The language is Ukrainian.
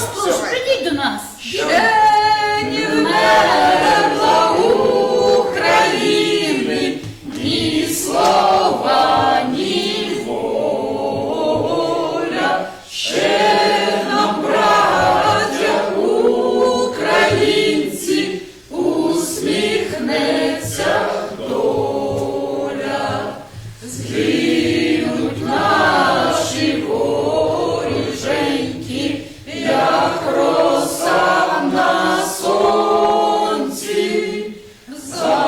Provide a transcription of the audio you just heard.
вас прошу, прийдіть до нас. України, ні слова, ні воля, ще нам, браття, українці, усміхнеться доля. So.